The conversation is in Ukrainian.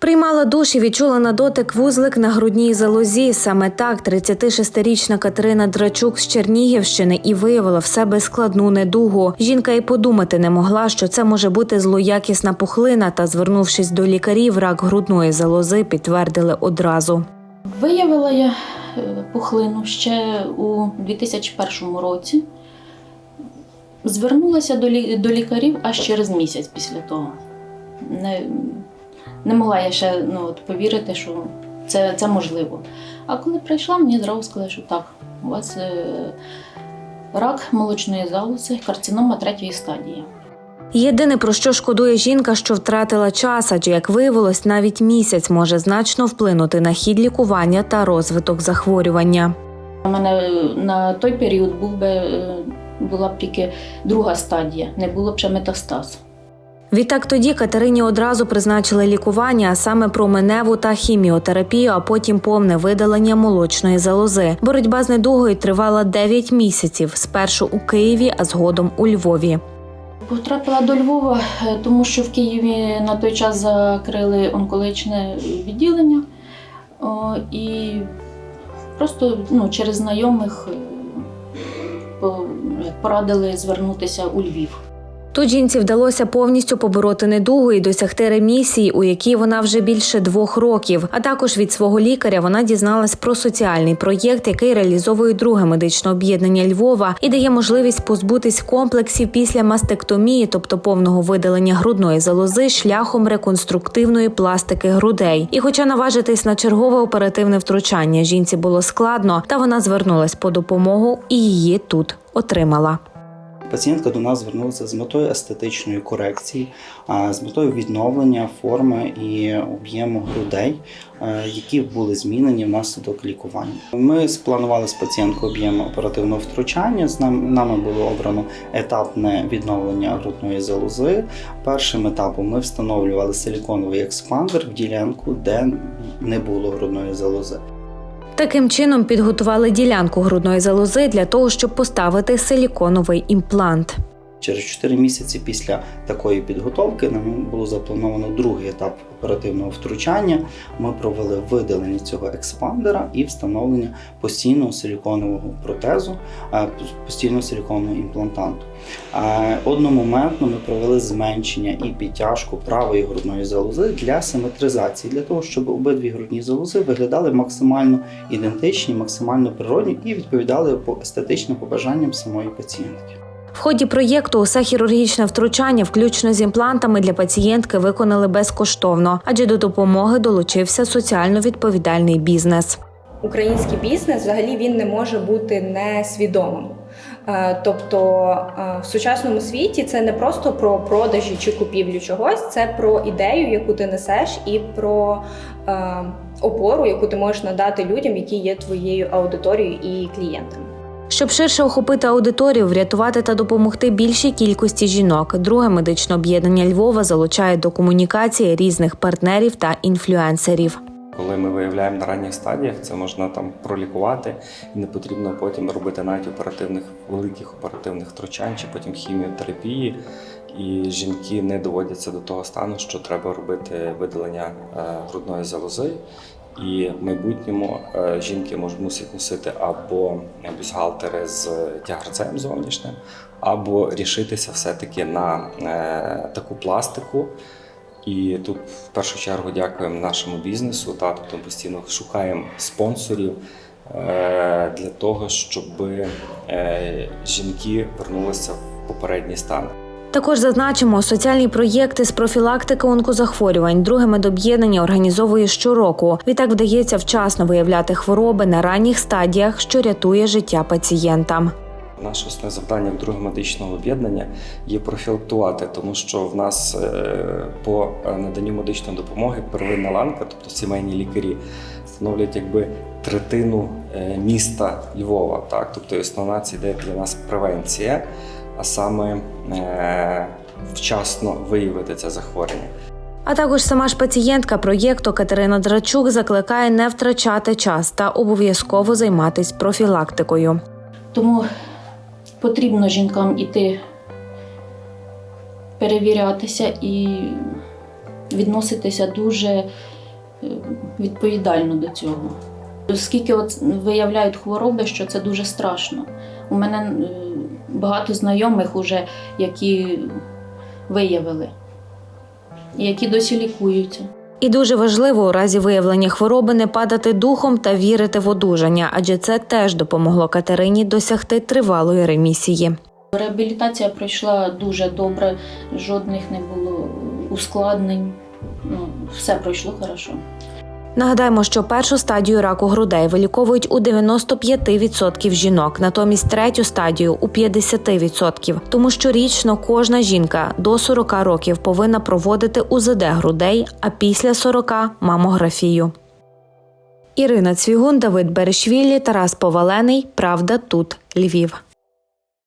Приймала душ і відчула на дотик вузлик на грудній залозі. Саме так 36-річна Катерина Драчук з Чернігівщини і виявила в себе складну недугу. Жінка і подумати не могла, що це може бути злоякісна пухлина. Та, звернувшись до лікарів, рак грудної залози підтвердили одразу. Виявила я е, пухлину ще у 2001 році. Звернулася до лікарів аж через місяць після того. Не, могла я ще ну, от, повірити, що це, це можливо. А коли прийшла, мені зразу сказали, що так, у вас е, рак молочної залози, карцинома третьої стадії. Єдине про що шкодує жінка, що втратила час, адже як виявилось, навіть місяць може значно вплинути на хід лікування та розвиток захворювання. У мене е, на той період був би, е, була б тільки друга стадія, не було б ще метастаз. Відтак тоді Катерині одразу призначили лікування, а саме променеву та хіміотерапію, а потім повне видалення молочної залози. Боротьба з недугою тривала 9 місяців, спершу у Києві, а згодом у Львові. Потрапила до Львова, е, тому що в Києві на той час закрили онкологічне відділення. І просто ну, через знайомих е, порадили звернутися у Львів. Тут жінці вдалося повністю побороти недугу і досягти ремісії, у якій вона вже більше двох років. А також від свого лікаря вона дізналась про соціальний проєкт, який реалізовує друге медичне об'єднання Львова і дає можливість позбутись комплексів після мастектомії, тобто повного видалення грудної залози шляхом реконструктивної пластики грудей. І, хоча наважитись на чергове оперативне втручання жінці було складно, та вона звернулась по допомогу і її тут отримала. Пацієнтка до нас звернулася з метою естетичної корекції, з метою відновлення форми і об'єму грудей, е, які були змінені внаслідок лікування. Ми спланували з пацієнткою об'єм оперативного втручання. З нами було обрано етапне відновлення грудної залози. Першим етапом ми встановлювали силіконовий експандер в ділянку, де не було грудної залози. Таким чином підготували ділянку грудної залози для того, щоб поставити силіконовий імплант. Через 4 місяці після такої підготовки нам було заплановано другий етап оперативного втручання. Ми провели видалення цього експандера і встановлення постійного силіконового протезу, постійного силіконового імплантанту. Одномоментно ми провели зменшення і підтяжку правої грудної залози для симетризації, для того, щоб обидві грудні залози виглядали максимально ідентичні, максимально природні і відповідали по естетичним побажанням самої пацієнтки. В ході проєкту усе хірургічне втручання, включно з імплантами для пацієнтки, виконали безкоштовно, адже до допомоги долучився соціально відповідальний бізнес. український бізнес взагалі він не може бути несвідомим. Е, Тобто е, в сучасному світі це не просто про продажі чи купівлю чогось, це про ідею, яку ти несеш, і про е, опору, яку ти можеш надати людям, які є твоєю аудиторією і клієнтами. Щоб ширше охопити аудиторію, врятувати та допомогти більшій кількості жінок, друге медичне об'єднання Львова залучає до комунікації різних партнерів та інфлюенсерів. Коли ми виявляємо на ранніх стадіях, це можна там пролікувати, і не потрібно потім робити навіть оперативних великих оперативних втручань чи потім хіміотерапії. І жінки не доводяться до того стану, що треба робити видалення е, грудної залози. І в майбутньому е, жінки можуть мусять носити або бюстгальтери з тягарцем зовнішнім, або рішитися все-таки на е, таку пластику. І тут в першу чергу дякуємо нашому бізнесу. Та тобто постійно шукаємо спонсорів е, для того, щоб жінки вернулися в попередній стан. Також зазначимо, соціальні проєкти з профілактики онкозахворювань друге медоб'єднання організовує щороку. Відтак вдається вчасно виявляти хвороби на ранніх стадіях, що рятує життя пацієнтам. Наше основне завдання в другого медичного об'єднання є профілактувати, тому що в нас е, по наданню медичної допомоги первинна ланка, тобто сімейні лікарі, становлять якби третину е, міста Львова. Так, тобто основна це йде для нас превенція, а саме е, вчасно виявити це захворювання. А також сама ж пацієнтка проєкту Катерина Драчук закликає не втрачати час та обов'язково займатися профілактикою. Тому потрібно жінкам іти перевірятися і відноситися дуже е, відповідально до цього. Оскільки от виявляють хвороби, що це дуже страшно. У мене е, багато знайомих, уже, які виявили, які досі лікуються. І дуже важливо у разі виявлення хвороби не падати духом та вірити в одужання, адже це теж допомогло Катерині досягти тривалої ремісії. Реабілітація пройшла дуже добре, жодних не було ускладнень. Ну, все пройшло хорошо. Нагадаємо, що першу стадію раку грудей виліковують у 95% жінок, натомість третю стадію у 50%. Тому щорічно кожна жінка до 40 років повинна проводити УЗД грудей, а після 40 – мамографію. Ірина Цвігун, Давид Берешвілі, Тарас Повалений. Правда тут Львів.